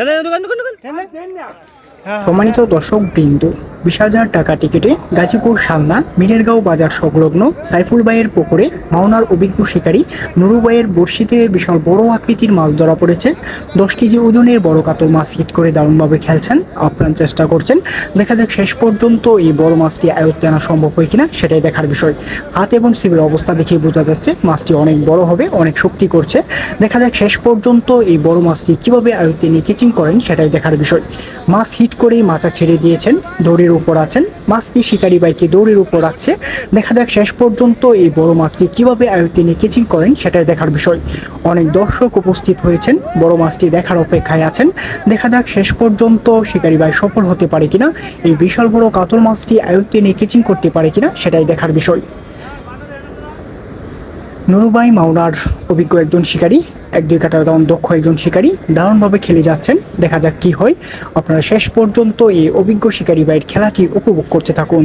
ఎందుకు ఎందుకు সম্মানিত দর্শক বৃন্দ, বিশ হাজার টাকা টিকিটে গাজীপুর সালনা মিরেরগাঁও বাজার সংলগ্ন সাইফুল বাইয়ের পুকুরে মাওনার অভিজ্ঞ শিকারী নুরু ভাইয়ের বড়শিতে বিশাল বড় আকৃতির মাছ ধরা পড়েছে। দশ কেজি ওজনের বড় কাতল মাছ হিট করে দারুণভাবে খেলছেন, আপ্রাণ চেষ্টা করছেন। দেখা যাক শেষ পর্যন্ত এই বড় মাছটি আয়ত্তে আনা সম্ভব হয় কিনা, সেটাই দেখার বিষয়। হাত এবং শিবের অবস্থা দেখে বোঝা যাচ্ছে মাছটি অনেক বড় হবে, অনেক শক্তি করছে। দেখা যাক শেষ পর্যন্ত এই বড় মাছটি কীভাবে আয়ত্তে নিয়ে কিচিং করেন, সেটাই দেখার বিষয়। মাছ হিট করেই মাচা ছেড়ে দিয়েছেন। দৌড়ের উপর আছেন। মাছটি শিকারি বাইকে দৌড়ের উপর আছে। দেখা যাক শেষ পর্যন্ত এই বড় মাছটি কীভাবে আয়ত্তে নিয়ে কিচিং করেন সেটাই দেখার বিষয়। অনেক দর্শক উপস্থিত হয়েছেন। বড় মাছটি দেখার অপেক্ষায় আছেন। দেখা যাক শেষ পর্যন্ত শিকারি বাই সফল হতে পারে কিনা। এই বিশাল বড় কাতল মাছটি আয়ত্তে নিয়ে কিচিং করতে পারে কিনা সেটাই দেখার বিষয়। নুরুবাই মাওনার অভিজ্ঞ একজন শিকারী। এক দুই কাটার দারুণ দক্ষ একজন শিকারী দারুণভাবে খেলে যাচ্ছেন। দেখা যাক কি হয়। আপনারা শেষ পর্যন্ত এই অভিজ্ঞ শিকারী বাইয়ের খেলাটি উপভোগ করতে থাকুন।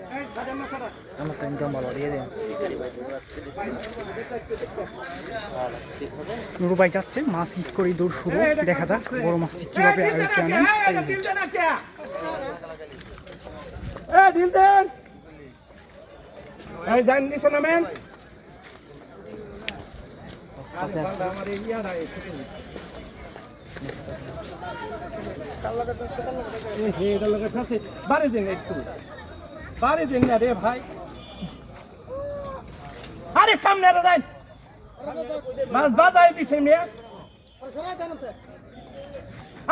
আপনি দিয়ে দিবেন নুরুবাই যাচ্ছে, মাছ হিট করে দৌড় শুরু। দেখা যাক বড় মাছটি কীভাবে দেন। আমার বাড়ি দিন একটু। বাড়ি দিন না রে ভাই। আরে, সামনে আরও যাই। মাছ বাজাই দিছে মেয়ে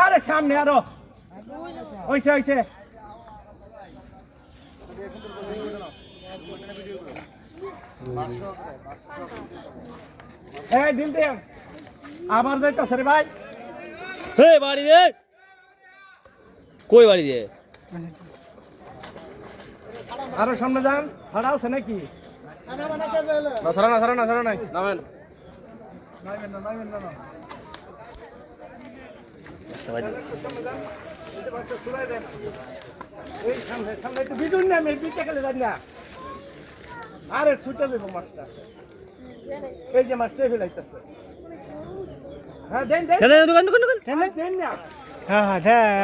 আরে, সামনে আরও। হইছে হইছে। এই দিল দে আবার যাইতাছে রে ভাই। হে, বাড়ি দে। কই বাড়ি দে? আরও সামনে যান। ছাড়া আছে নাকি? না নাই নামেন আরে ছুটে দেবো মাছটা এই যে মাছটা ফেলাইতেছে হ্যাঁ দেন দেন। দেন। না হ্যাঁ হ্যাঁ